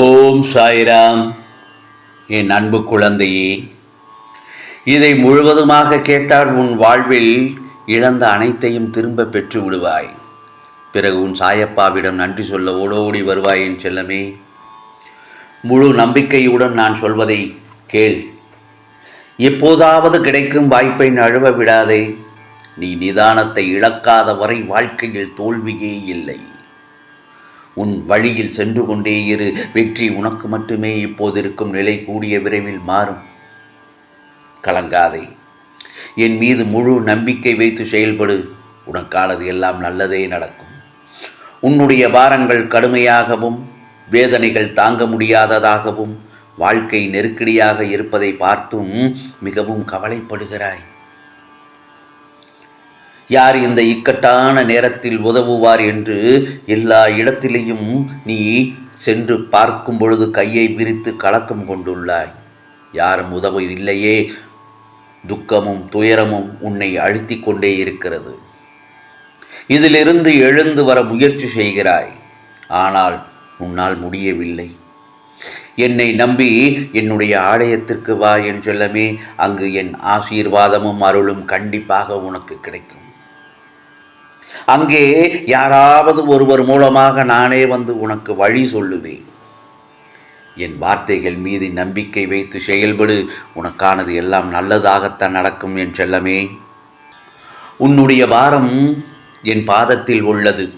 ஓம் சாய்ராம். என் அன்பு குழந்தையே இதை முழுவதுமாக கேட்டால் உன் வாழ்வில் இழந்த அனைத்தையும் திரும்ப பெற்று விடுவாய். பிறகு உன் சாயப்பாவிடம் நன்றி சொல்ல ஓடோடி வருவாய் என் செல்லமே. முழு நம்பிக்கையுடன் நான் சொல்வதை கேள். எப்போதாவது கிடைக்கும் வாய்ப்பை நழுவ விடாதே. நீ நிதானத்தை இழக்காத வரை வாழ்க்கையில் தோல்வியே இல்லை. உன் வழியில் சென்று கொண்டே இரு. வெற்றி உனக்கு மட்டுமே இப்போது இருக்கும். நிலை கூடிய விரைவில் மாறும். கலங்காதே. என் மீது முழு நம்பிக்கை வைத்து செயல்படு. உனக்கானது எல்லாம் நல்லதே நடக்கும். உன்னுடைய பாரங்கள் கடுமையாகவும் வேதனைகள் தாங்க முடியாததாகவும் வாழ்க்கை நெருக்கடியாக இருப்பதை பார்த்தும் மிகவும் கவலைப்படுகிறாய். யார் இந்த இக்கட்டான நேரத்தில் உதவுவார் என்று எல்லா இடத்திலேயும் நீ சென்று பார்க்கும் பொழுது கையை விரித்து கலக்கம் கொண்டுள்ளாய். யாரும் உதவ இல்லையே துக்கமும் துயரமும் உன்னை அழுத்தி கொண்டே இருக்கிறது. இதிலிருந்து எழுந்து வர முயற்சி செய்கிறாய். ஆனால் உன்னால் முடியவில்லை. என்னை நம்பி என்னுடைய ஆலயத்திற்கு வா என்றெல்லாமே அங்கு என் ஆசீர்வாதமும் அருளும் கண்டிப்பாக உனக்கு கிடைக்கும். அங்கே யாராவது ஒருவர் மூலமாக நானே வந்து உனக்கு வழி சொல்லுவேன். என் வார்த்தைகள் மீது நம்பிக்கை வைத்து செயல்படு. உனக்கானது எல்லாம் நல்லதாகத்தான் நடக்கும் என் செல்லமே. உன்னுடைய பாரம் என் பாதத்தில் உள்ளது.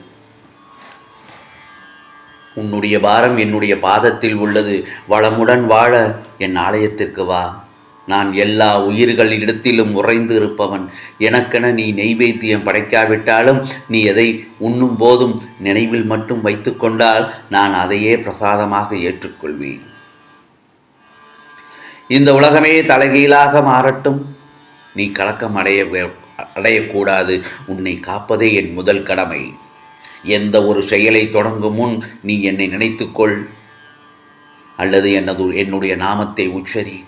உன்னுடைய பாரம் என்னுடைய பாதத்தில் உள்ளது. வளமுடன் வாழ என் ஆலயத்திற்கு வா. நான் எல்லா உயிர்களிடத்திலும் உறைந்து இருப்பவன் எனக்கென நீ நெய்வேத்தியம் படைக்காவிட்டாலும் நீ எதை உண்ணும் போதும் நினைவில் மட்டும் வைத்துக்கொண்டால் நான் அதையே பிரசாதமாக ஏற்றுக்கொள்வேன். இந்த உலகமே தலைகீழாக மாறட்டும். நீ கலக்கம் அடைய அடையக்கூடாது. உன்னை காப்பதே என் முதல் கடமை. எந்த ஒரு செயலை தொடங்கும் முன் நீ என்னை நினைத்துக்கொள். அல்லது எனது என்னுடைய நாமத்தை உச்சரி.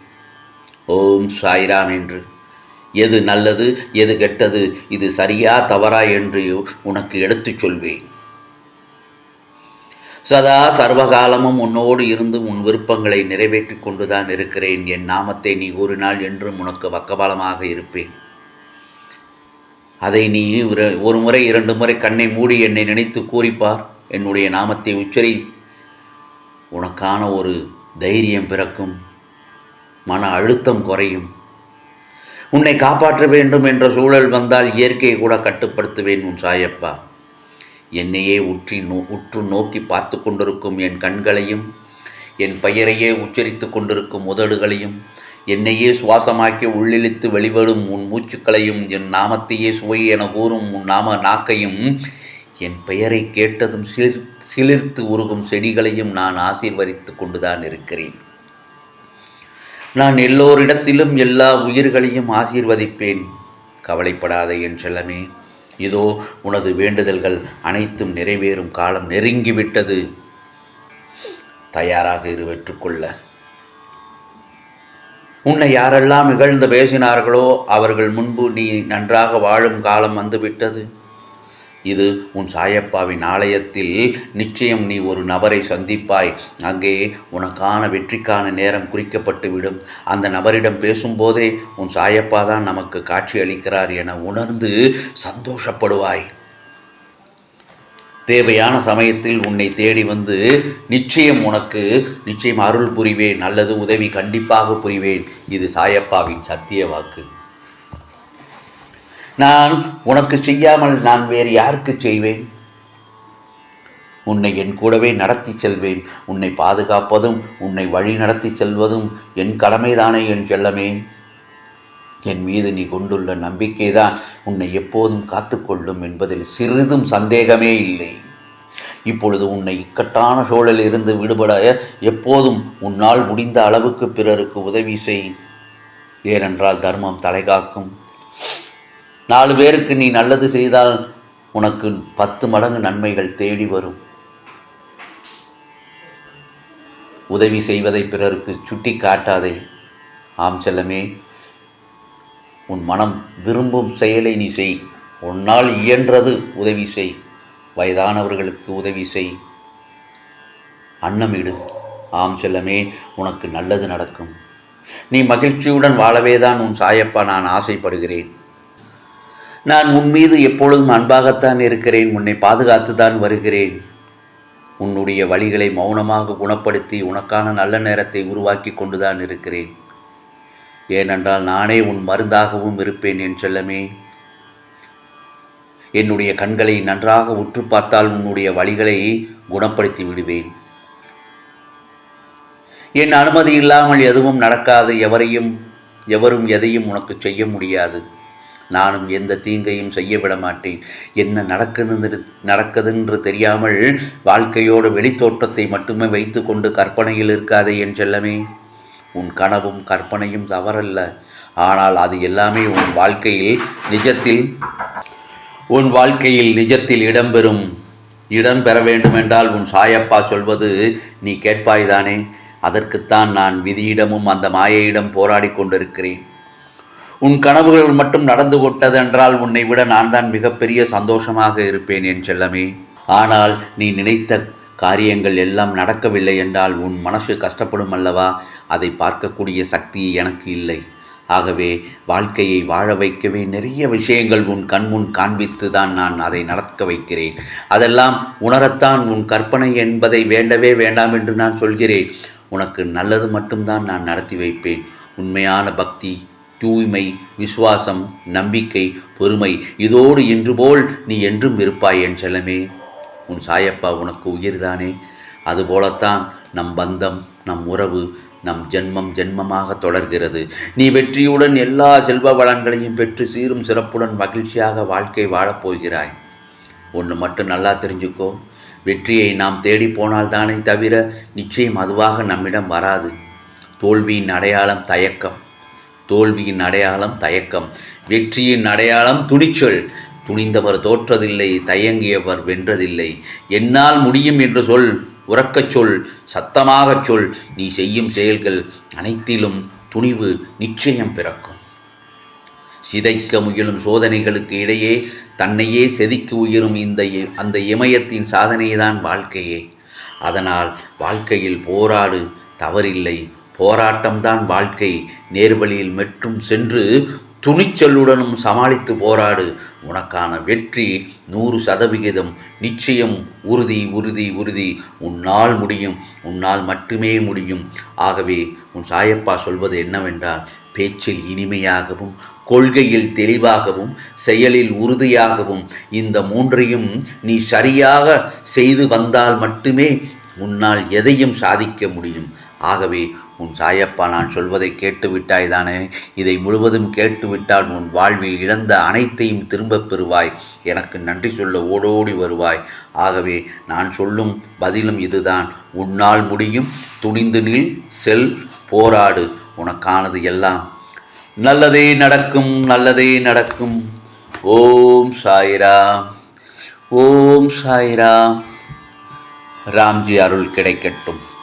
ஓம் சாய்ராம் என்று. எது நல்லது எது கெட்டது இது சரியா தவறா என்று உனக்கு எடுத்துச் சொல்வேன். சதா சர்வகாலமும் உன்னோடு இருந்து உன் விருப்பங்களை நிறைவேற்றி கொண்டுதான் இருக்கிறேன். என் நாமத்தை நீ கூறினாள் என்றும் உனக்கு பக்கபலமாக இருப்பேன். அதை நீ ஒரு முறை இரண்டு முறை கண்ணை மூடி என்னை நினைத்து கூறிப்பார். என்னுடைய நாமத்தை உச்சரி உனக்கான ஒரு தைரியம் பிறக்கும். மன அழுத்தம் குறையும். உன்னை காப்பாற்ற வேண்டும் என்ற சூழல் வந்தால் இயற்கையை கூட கட்டுப்படுத்துவேன் உன் சாயப்பா. என்னையே உற்றி நோ உற்று நோக்கி பார்த்து கொண்டிருக்கும் என் கண்களையும் என் பெயரையே உச்சரித்து கொண்டிருக்கும் உதடுகளையும் என்னையே சுவாசமாக்கி உள்ளிழித்து வெளிவரும் உன் மூச்சுக்களையும் என் நாமத்தையே சுவை என கூறும் உன் நாம நாக்கையும் என் பெயரை கேட்டதும் சிலிர் சிலிர்த்து உருகும் செடிகளையும் நான் ஆசீர்வதித்து கொண்டுதான் இருக்கிறேன். நான் எல்லோரிடத்திலும் எல்லா உயிர்களையும் ஆசீர்வதிப்பேன். கவலைப்படாத என் செல்லமே. இதோ உனது வேண்டுதல்கள் அனைத்தும் நிறைவேறும் காலம் நெருங்கிவிட்டது. தயாராக இருவற்றுக்கொள்ள உன்னை யாரெல்லாம் இகழ்ந்து பேசினார்களோ அவர்கள் முன்பு நீ நன்றாக வாழும் காலம் வந்துவிட்டது. இது உன் சாயப்பாவின் ஆலயத்தில் நிச்சயம் நீ ஒரு நபரை சந்திப்பாய். அங்கே உனக்கான வெற்றிக்கான நேரம் குறிக்கப்பட்டு விடும் அந்த நபரிடம் பேசும்போதே உன் சாயப்பா தான் நமக்கு காட்சி அளிக்கிறார் என உணர்ந்து சந்தோஷப்படுவாய். தேவையான சமயத்தில் உன்னை தேடி வந்து நிச்சயம் உனக்கு நிச்சயம் அருள் புரிவேன் அல்லது உதவி கண்டிப்பாக புரிவேன். இது சாயப்பாவின் சத்திய வாக்கு. நான் உனக்கு செய்யாமல் நான் வேறு யாருக்கு செய்வேன்? உன்னை என் கூடவே நடத்தி செல்வேன். உன்னை பாதுகாப்பதும் உன்னை வழி நடத்தி செல்வதும் என் கடமைதானே என் செல்லமே. என் மீது நீ கொண்டுள்ள நம்பிக்கைதான் உன்னை எப்போதும் காத்துக்கொள்ளும் என்பதில் சிறிதும் சந்தேகமே இல்லை. இப்பொழுது உன்னை இக்கட்டான சூழலில் இருந்து விடுபட எப்போதும் உன்னால் முடிந்த அளவுக்கு பிறருக்கு உதவி செய். ஏனென்றால் தர்மம் தலைகாக்கும் நாலு பேருக்கு நீ நல்லது செய்தால் உனக்கு பத்து மடங்கு நன்மைகள் தேடி வரும். உதவி செய்வதை பிறருக்கு சுட்டி காட்டாதே. ஆம் செல்லமே உன் மனம் விரும்பும் செயலை நீ செய். உன்னால் இயன்றது உதவி செய். வயதானவர்களுக்கு உதவி செய். அன்னமிடு. ஆம் செல்லமே உனக்கு நல்லது நடக்கும். நீ மகிழ்ச்சியுடன் வாழவே தான் உன் சாயப்பா நான் ஆசைப்படுகிறேன். நான் உன் மீது எப்பொழுதும் அன்பாகத்தான் இருக்கிறேன். உன்னை பாதுகாத்து தான் வருகிறேன். உன்னுடைய வழிகளை மௌனமாக குணப்படுத்தி உனக்கான நல்ல நேரத்தை உருவாக்கி கொண்டுதான் இருக்கிறேன். ஏனென்றால் நானே உன் மருந்தாகவும் இருப்பேன் என் செல்லமே. என்னுடைய கண்களை நன்றாக உற்று பார்த்தால் உன்னுடைய வழிகளை குணப்படுத்தி விடுவேன். என் அனுமதி இல்லாமல் எதுவும் நடக்காது. எவரையும் எவரும் எதையும் உனக்கு செய்ய முடியாது. நானும் எந்த தீங்கையும் செய்ய விட மாட்டேன். என்ன நடக்குது நடக்குதுன்று தெரியாமல் வாழ்க்கையோட வெளித்தோற்றத்தை மட்டுமே வைத்து கொண்டு கற்பனையில் இருக்காதே என் செல்லமே. உன் கனவும் கற்பனையும் தவறல்ல. ஆனால் அது எல்லாமே உன் வாழ்க்கையில் நிஜத்தில் உன் வாழ்க்கையில் நிஜத்தில் இடம்பெறும். இடம் பெற வேண்டுமென்றால் உன் சாயப்பா சொல்வது நீ கேட்பாய்தானே? அதற்குத்தான் நான் விதியிடமும் அந்த மாயையிடம் போராடி கொண்டிருக்கிறேன். உன் கனவுகள் மட்டும் நடந்து கொட்டதென்றால் உன்னை விட நான் தான் மிகப்பெரிய சந்தோஷமாக இருப்பேன் என் செல்லமே. ஆனால் நீ நினைத்த காரியங்கள் எல்லாம் நடக்கவில்லை என்றால் உன் மனசு கஷ்டப்படும் அல்லவா? அதை பார்க்கக்கூடிய சக்தி எனக்கு இல்லை. ஆகவே வாழ்க்கையை வாழ வைக்கவே நிறைய விஷயங்கள் உன் கண்முன் காண்பித்து தான் நான் அதை நடக்க வைக்கிறேன். அதெல்லாம் உணரத்தான் உன் கற்பனை என்பதை வேண்டவே வேண்டாம் என்று நான் சொல்கிறேன். உனக்கு நல்லது மட்டும்தான் நான் நடத்தி வைப்பேன். உண்மையான பக்தி தூய்மை விசுவாசம் நம்பிக்கை பொறுமை இதோடு இன்று போல் நீ என்றும் இருப்பாய் என் செல்லமே. உன் சாயப்பா உனக்கு உயிர்தானே. அதுபோலத்தான் நம் பந்தம் நம் உறவு நம் ஜென்மம் ஜென்மமாக தொடர்கிறது. நீ வெற்றியுடன் எல்லா செல்வ வளங்களையும் பெற்று சீரும் சிறப்புடன் மகிழ்ச்சியாக வாழ்க்கை வாழப்போகிறாய் ஒன்று மட்டும் நல்லா தெரிஞ்சுக்கோ. வெற்றியை நாம் தேடி போனால் தானே தவிர நிச்சயம் அதுவாக நம்மிடம் வராது. தோல்வியின் அடையாளம் தயக்கம். தோல்வியின் அடையாளம் தயக்கம். வெற்றியின் அடையாளம் துணிச்சொல். துணிந்தவர் தோற்றதில்லை தயங்கியவர் வென்றதில்லை. என்னால் முடியும் என்று சொல் உறக்கச் சொல் சத்தமாகச் சொல். நீ செய்யும் செயல்கள் அனைத்திலும் துணிவு நிச்சயம் பிறக்கும். சிதைக்க முயலும் சோதனைகளுக்கு இடையே தன்னையே செதுக்கி உயரும் இந்த அந்த இமயத்தின் சாதனைதான் வாழ்க்கையே. அதனால் வாழ்க்கையில் போராடு தவறில்லை போராட்டம்தான் வாழ்க்கை. நேர்வழியில் மெற்றும் சென்று துணிச்சலுடனும் சமாளித்து போராடு. உனக்கான வெற்றி நூறு சதவிகிதம். நிச்சயம் உறுதி உறுதி உறுதி. உன்னால் முடியும். உன்னால் மட்டுமே முடியும். ஆகவே உன் சாயப்பா சொல்வது என்னவென்றால் பேச்சில் இனிமையாகவும் கொள்கையில் தெளிவாகவும் செயலில் உறுதியாகவும் இந்த மூன்றையும் நீ சரியாக செய்து வந்தால் மட்டுமே உன்னால் எதையும் சாதிக்க முடியும். ஆகவே உன் சாயப்பா நான் சொல்வதை கேட்டு விட்டாய் தானே? இதை முழுவதும் கேட்டுவிட்டால் உன் வாழ்வில் இழந்த அனைத்தையும் திரும்பப் பெறுவாய். எனக்கு நன்றி சொல்ல ஓடோடி வருவாய். ஆகவே நான் சொல்லும் பதிலும் இதுதான். உன்னால் முடியும். துணிந்து நில் செல் போராடு. உனக்கானது எல்லாம் நல்லதே நடக்கும் நல்லதே நடக்கும். ஓம் சாய்ராம். ஓம் சாய்ராம். ராம்ஜி அருள் கிடைக்கட்டும்.